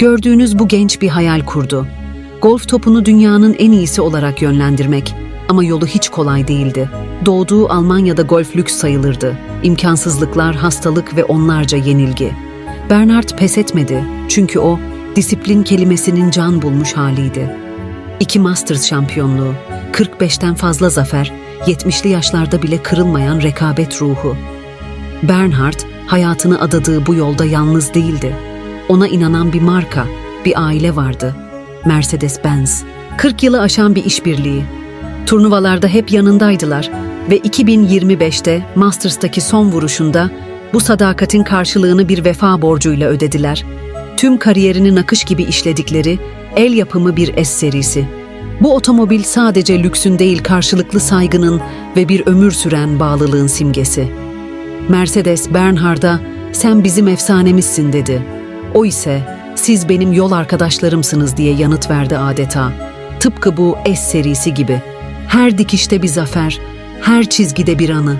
Gördüğünüz bu genç bir hayal kurdu. Golf topunu dünyanın en iyisi olarak yönlendirmek. Ama yolu hiç kolay değildi. Doğduğu Almanya'da golf lüks sayılırdı. İmkansızlıklar, hastalık ve onlarca yenilgi. Bernard pes etmedi çünkü o disiplin kelimesinin can bulmuş haliydi. İki Masters şampiyonluğu, 45'ten fazla zafer, 70'li yaşlarda bile kırılmayan rekabet ruhu. Bernhard hayatını adadığı bu yolda yalnız değildi. Ona inanan bir marka, bir aile vardı. Mercedes-Benz. 40 yılı aşan bir işbirliği. Turnuvalarda hep yanındaydılar ve 2025'te Masters'taki son vuruşunda bu sadakatin karşılığını bir vefa borcuyla ödediler. Tüm kariyerini nakış gibi işledikleri el yapımı bir S serisi. Bu otomobil sadece lüksün değil karşılıklı saygının ve bir ömür süren bağlılığın simgesi. Mercedes Bernhard'a sen bizim efsanemizsin dedi. O ise siz benim yol arkadaşlarımsınız diye yanıt verdi adeta. Tıpkı bu S serisi gibi. Her dikişte bir zafer, her çizgide bir anı.